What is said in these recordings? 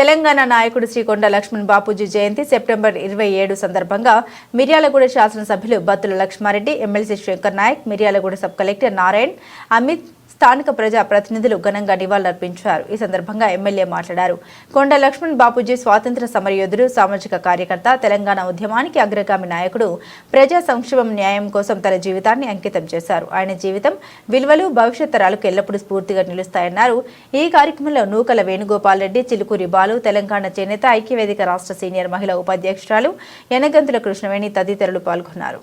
తెలంగాణ నాయకుడు శ్రీకొండ లక్ష్మణ్ బాపూజీ జయంతి సెప్టెంబర్ ఇరవై ఏడు సందర్భంగా మిర్యాలగూడ శాసనసభ్యులు Bathula Laxma Reddy MLC Shankar Nayak Miryalaguda sub collector Narayan Amit స్థానిక ప్రజా ప్రతినిధులు ఘనంగా నివాళులర్పించారు. ఈ సందర్భంగా ఎమ్మెల్యే మాట్లాడారు. కొండ లక్ష్మణ్ బాపూజీ స్వాతంత్ర సమరయోధుడు సామాజిక కార్యకర్త తెలంగాణ ఉద్యమానికి అగ్రగామి నాయకుడు ప్రజా సంక్షేమం న్యాయం కోసం తన జీవితాన్ని అంకితం చేశారు. ఆయన జీవితం విలువలు భవిష్యత్ తరాలకు ఎల్లప్పుడూ స్ఫూర్తిగా నిలుస్తాయన్నారు. ఈ కార్యక్రమంలో నూకల వేణుగోపాల్ రెడ్డి చిలుకూరి బాలు తెలంగాణ చేనేత ఐక్యవేదిక రాష్ట్ర సీనియర్ మహిళా ఉపాధ్యక్షురాలు యనగంతుల కృష్ణవేణి తదితరులు పాల్గొన్నారు.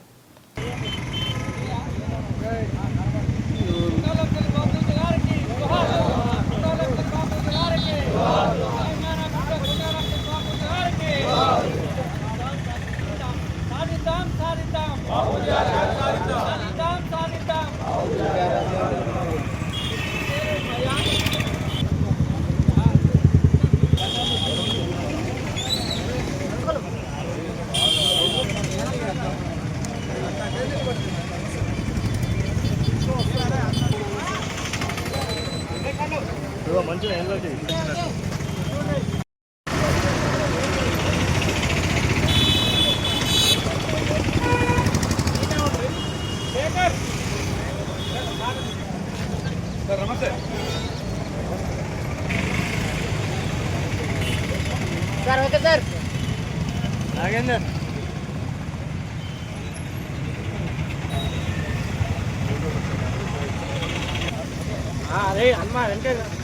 అరే హనుమా వెనక వెనక వెనక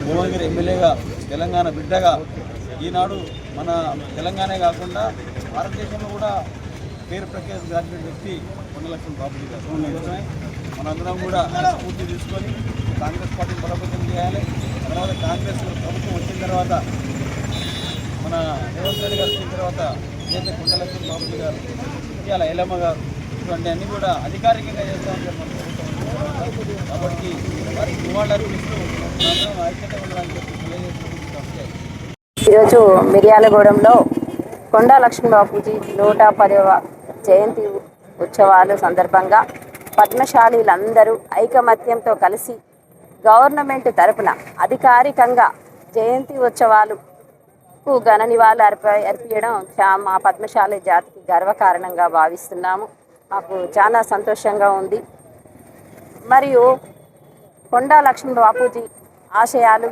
భువనగిరి ఎమ్మెల్యేగా తెలంగాణ బిడ్డగా ఈనాడు మన తెలంగాణే కాకుండా భారతదేశంలో కూడా పేరు ప్రఖ్యాతి గాంచిన వ్యక్తి బాబుజీ గారు. నిజమే మనందరం కూడా స్ఫూర్తి తీసుకొని కాంగ్రెస్ పార్టీని బలోపేతం చేయాలి. తర్వాత కాంగ్రెస్ ప్రభుత్వం వచ్చిన తర్వాత మన రేవంత్ రెడ్డి గారు వచ్చిన తర్వాత ఏదైతే కుండలక్ష్మి బాబు గారు ఇవాళ ఎలమ్మ గారు ఇటువంటి అన్నీ కూడా అధికారికంగా చేస్తామని చెప్పి కాబట్టి వారికి నివాళులర్పిస్తూ ఐక్యత ఉండాలని చెప్పి ఈరోజు మిర్యాలగూడెంలో కొండా లక్ష్మీ బాపూజీ నూట పదవ జయంతి ఉత్సవాలు సందర్భంగా పద్మశాలీలందరూ ఐకమత్యంతో కలిసి గవర్నమెంట్ తరపున అధికారికంగా జయంతి ఉత్సవాలు ఘన నివాళులు అర్ప అర్పించడం చా మా పద్మశాలి జాతికి గర్వకారణంగా భావిస్తున్నాము. మాకు చాలా సంతోషంగా ఉంది. మరియు కొండా లక్ష్మి బాపూజీ ఆశయాలు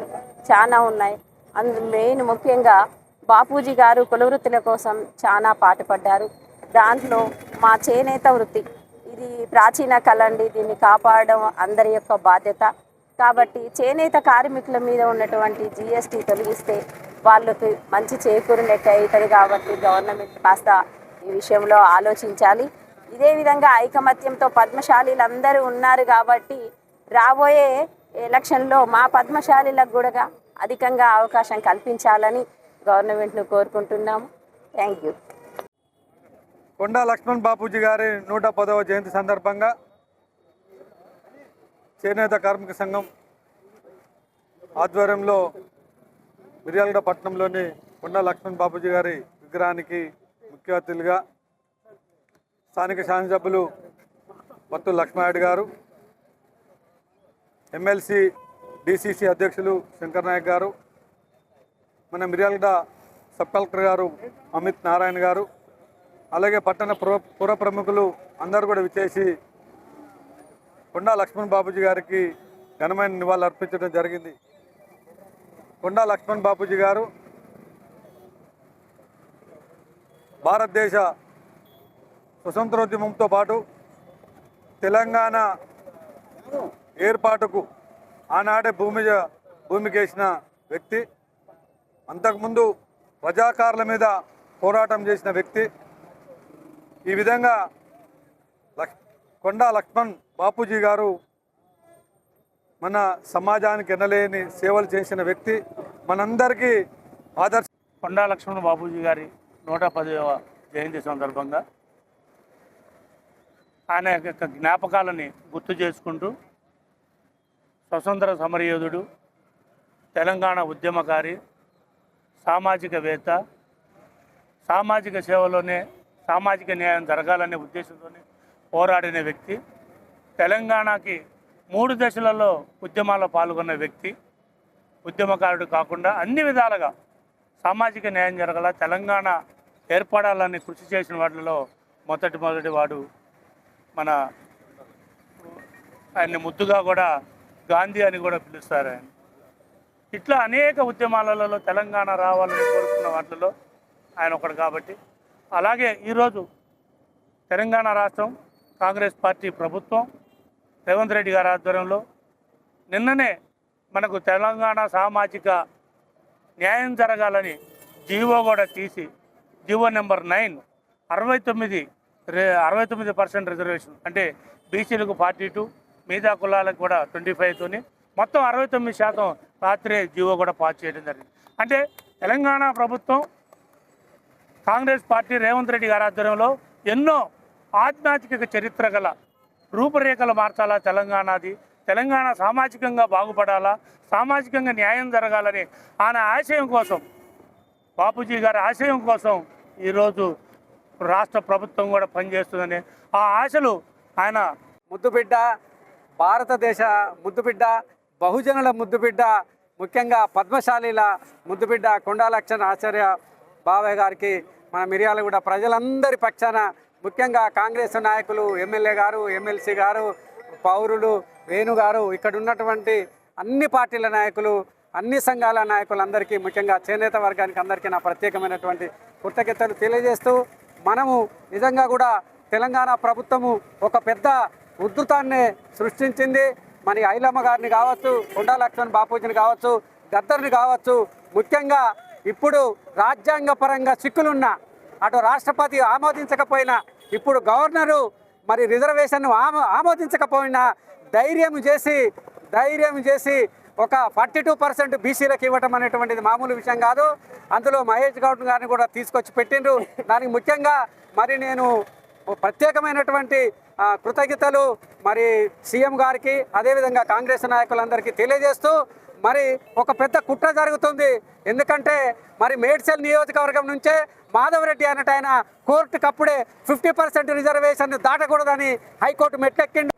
చాలా ఉన్నాయి. అందు మెయిన్ ముఖ్యంగా బాపూజీ గారు కులవృత్తుల కోసం చాలా పాటుపడ్డారు. దాంట్లో మా చేనేత వృత్తి ఇది ప్రాచీన కళ అండి. దీన్ని కాపాడడం అందరి యొక్క బాధ్యత. కాబట్టి చేనేత కార్మికుల మీద ఉన్నటువంటి జిఎస్టీ తొలగిస్తే వాళ్ళకి మంచి చేకూరినట్టు అవుతుంది కాబట్టి గవర్నమెంట్ కాస్త ఈ విషయంలో ఆలోచించాలి. ఇదే విధంగా ఐకమత్యంతో పద్మశాలీలందరూ ఉన్నారు కాబట్టి రాబోయే ఎలక్షన్లో మా పద్మశాలీలకు కూడా అధికంగా అవకాశం కల్పించాలని గవర్నమెంట్ను కోరుకుంటున్నాము. Thank you. కొండా లక్ష్మణ్ బాపూజీ గారి నూట పదవ జయంతి సందర్భంగా చేనేత కార్మిక సంఘం ఆధ్వర్యంలో మిర్యాలగూడ పట్టణంలోని కొండ లక్ష్మణ్ బాపూజీ గారి విగ్రహానికి ముఖ్య అతిథులుగా స్థానిక శాసనసభ్యులు మత్తు లక్ష్మారెడ్డి గారు ఎమ్మెల్సీ డిసిసి అధ్యక్షులు శంకర్ నాయక్ గారు మన మిర్యాలగూడ సబ్ కలెక్టర్ గారు అమిత్ నారాయణ గారు అలాగే పట్టణ పుర పుర ప్రముఖులు అందరూ కూడా విచ్చేసి కొండా లక్ష్మణ్ బాబుజీ గారికి ఘనమైన నివాళులు అర్పించడం జరిగింది. కొండా లక్ష్మణ్ బాబుజీ గారు భారతదేశ స్వతంత్రోద్యమంతో పాటు తెలంగాణ ఏర్పాటుకు ఆనాడే భూమి భూమికేసిన వ్యక్తి అంతకుముందు ప్రజాకారుల మీద పోరాటం చేసిన వ్యక్తి. ఈ విధంగా కొండా లక్ష్మణ్ బాపూజీ గారు మన సమాజానికి ఎనలేని సేవలు చేసిన వ్యక్తి. మనందరికీ ఆదర్శ కొండా లక్ష్మణ్ బాపూజీ గారి నూట పదవ జయంతి సందర్భంగా ఆయన యొక్క జ్ఞాపకాలని గుర్తు చేసుకుంటూ స్వతంత్ర సమరయోధుడు తెలంగాణ ఉద్యమకారి సామాజికవేత్త సామాజిక సేవలోనే సామాజిక న్యాయం జరగాలనే ఉద్దేశంతోనే పోరాడిన వ్యక్తి తెలంగాణకి మూడు దశలలో ఉద్యమాల్లో పాల్గొన్న వ్యక్తి ఉద్యమకారుడు కాకుండా అన్ని విధాలుగా సామాజిక న్యాయం జరగల తెలంగాణ ఏర్పడాలని కృషి చేసిన వాటిలో మొదటి మొదటి వాడు మన ఆయన్ని ముద్దుగా కూడా గాంధీ అని కూడా పిలుస్తారు ఆయన. ఇట్లా అనేక ఉద్యమాలలో తెలంగాణ రావాలని కోరుకున్న వాటిలో ఆయన ఒకడు కాబట్టి. అలాగే ఈరోజు తెలంగాణ రాష్ట్రం కాంగ్రెస్ పార్టీ ప్రభుత్వం రేవంత్ రెడ్డి గారి ఆధ్వర్యంలో నిన్ననే మనకు తెలంగాణ సామాజిక న్యాయం జరగాలని జీవో కూడా తీసి జీవో నెంబర్ నైన్ అరవై తొమ్మిది రే అరవై తొమ్మిది పర్సెంట్ రిజర్వేషన్. అంటే బీసీలకు ఫార్టీ టూ మిగతా కులాలకు కూడా ట్వంటీ ఫైవ్తోని మొత్తం అరవై తొమ్మిది శాతం రాత్రే జీవో కూడా పాస్ చేయడం జరిగింది. అంటే తెలంగాణ ప్రభుత్వం కాంగ్రెస్ పార్టీ రేవంత్ రెడ్డి గారి ఆధ్వర్యంలో ఎన్నో ఆధ్యాత్మిక చరిత్ర గల రూపురేఖలు మార్చాలా తెలంగాణది? తెలంగాణ సామాజికంగా బాగుపడాలా? సామాజికంగా న్యాయం జరగాలని ఆయన ఆశయం కోసం బాపూజీ గారి ఆశయం కోసం ఈరోజు రాష్ట్ర ప్రభుత్వం కూడా పనిచేస్తుందని ఆ ఆశలు ఆయన ముద్దుబిడ్డ భారతదేశ ముద్దుబిడ్డ బహుజనుల ముద్దుబిడ్డ ముఖ్యంగా పద్మశాలీల ముద్దుబిడ్డ కొండాలక్షణ ఆచార్య బాబాయ్ గారికి మన మిర్యాలగూడ ప్రజలందరి పక్షాన ముఖ్యంగా కాంగ్రెస్ నాయకులు ఎమ్మెల్యే గారు ఎమ్మెల్సీ గారు పౌరులు వేణు గారు ఇక్కడ ఉన్నటువంటి అన్ని పార్టీల నాయకులు అన్ని సంఘాల నాయకులందరికీ ముఖ్యంగా చేనేత వర్గానికి అందరికీ నా ప్రత్యేకమైనటువంటి కృతజ్ఞతలు తెలియజేస్తూ మనము నిజంగా కూడా తెలంగాణ ప్రభుత్వము ఒక పెద్ద ఉద్ధృతాన్ని సృష్టించింది. మన ఐలమ్మ గారిని కావచ్చు కొండా లక్ష్మణ్ బాపూజీని కావచ్చు గద్దర్ని కావచ్చు ముఖ్యంగా ఇప్పుడు రాజ్యాంగపరంగా చిక్కులున్న అటు రాష్ట్రపతి ఆమోదించకపోయినా ఇప్పుడు గవర్నరు మరి రిజర్వేషన్ను ఆమో ఆమోదించకపోయినా ధైర్యం చేసి ధైర్యం చేసి ఒక ఫార్టీ టూ పర్సెంట్ బీసీలకు ఇవ్వటం అనేటువంటిది మామూలు విషయం కాదు. అందులో మహేష్ గౌడ్ గారిని కూడా తీసుకొచ్చి పెట్టిండ్రు. దానికి ముఖ్యంగా మరి నేను ప్రత్యేకమైనటువంటి కృతజ్ఞతలు మరి సీఎం గారికి అదేవిధంగా కాంగ్రెస్ నాయకులందరికీ తెలియజేస్తూ మరి ఒక పెద్ద కుట్ర జరుగుతుంది. ఎందుకంటే మరి మేడ్చల్ నియోజకవర్గం నుంచే మాధవరెడ్డి అన్నట్టు ఆయన కోర్టుకు ఫిఫ్టీ పర్సెంట్ రిజర్వేషన్ దాటకూడదని హైకోర్టు మెట్లెక్కిండు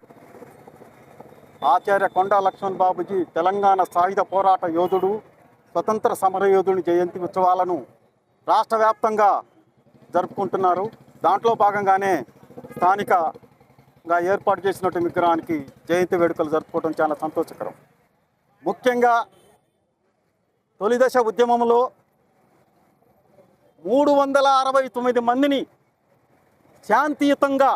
ఆచార్య కొండా లక్ష్మణ్ బాబుజీ తెలంగాణ సాయుధ పోరాట యోధుడు స్వతంత్ర సమర యోధుని జయంతి ఉత్సవాలను రాష్ట్ర వ్యాప్తంగా జరుపుకుంటున్నారు. దాంట్లో భాగంగానే స్థానికంగా ఏర్పాటు చేసినటువంటి విగ్రహానికి జయంతి వేడుకలు జరుపుకోవడం చాలా సంతోషకరం. ముఖ్యంగా తొలిదశ ఉద్యమంలో మూడు వందల అరవై తొమ్మిది మందిని శాంతియుతంగా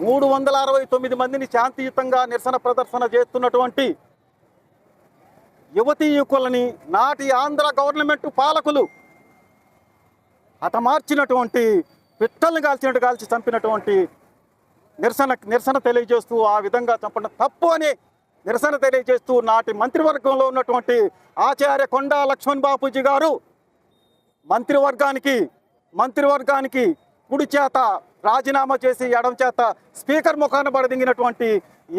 మూడు వందల అరవై తొమ్మిది మందిని శాంతియుతంగా నిరసన ప్రదర్శన చేస్తున్నటువంటి యువతీ యువకులని నాటి ఆంధ్ర గవర్నమెంట్ పాలకులు హతమార్చినటువంటి పిట్టల్ని కాల్చినట్టు కాల్చి చంపినటువంటి నిరసన నిరసన తెలియజేస్తూ ఆ విధంగా చంపడం తప్పు అని నిరసన తెలియజేస్తూ నాటి మంత్రివర్గంలో ఉన్నటువంటి ఆచార్య కొండా లక్ష్మణ్ బాపూజీ గారు మంత్రివర్గానికి మంత్రివర్గానికి కుడి చేత రాజీనామా చేసి ఎడం చేత స్పీకర్ ముఖాన బడదింగినటువంటి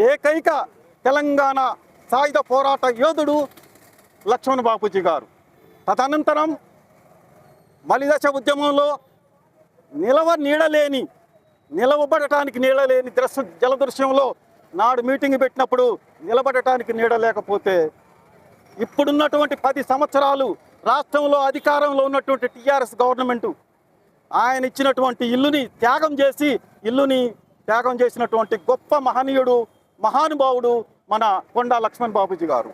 ఏకైక తెలంగాణ సాయుధ పోరాట యోధుడు లక్ష్మణ్ బాపూజీ గారు. తదనంతరం మలిదశ ఉద్యమంలో నిలవ నీడలేని నిలవబడటానికి నీడలేని దృశ్య జలదృశ్యంలో నాడు మీటింగ్ పెట్టినప్పుడు నిలబడటానికి నీడలేకపోతే ఇప్పుడున్నటువంటి పది సంవత్సరాలు రాష్ట్రంలో అధికారంలో ఉన్నటువంటి టీఆర్ఎస్ గవర్నమెంటు ఆయన ఇచ్చినటువంటి ఇల్లుని త్యాగం చేసి ఇల్లుని త్యాగం చేసినటువంటి గొప్ప మహనీయుడు మహానుభావుడు మన కొండా లక్ష్మణ్ బాబుజీ గారు.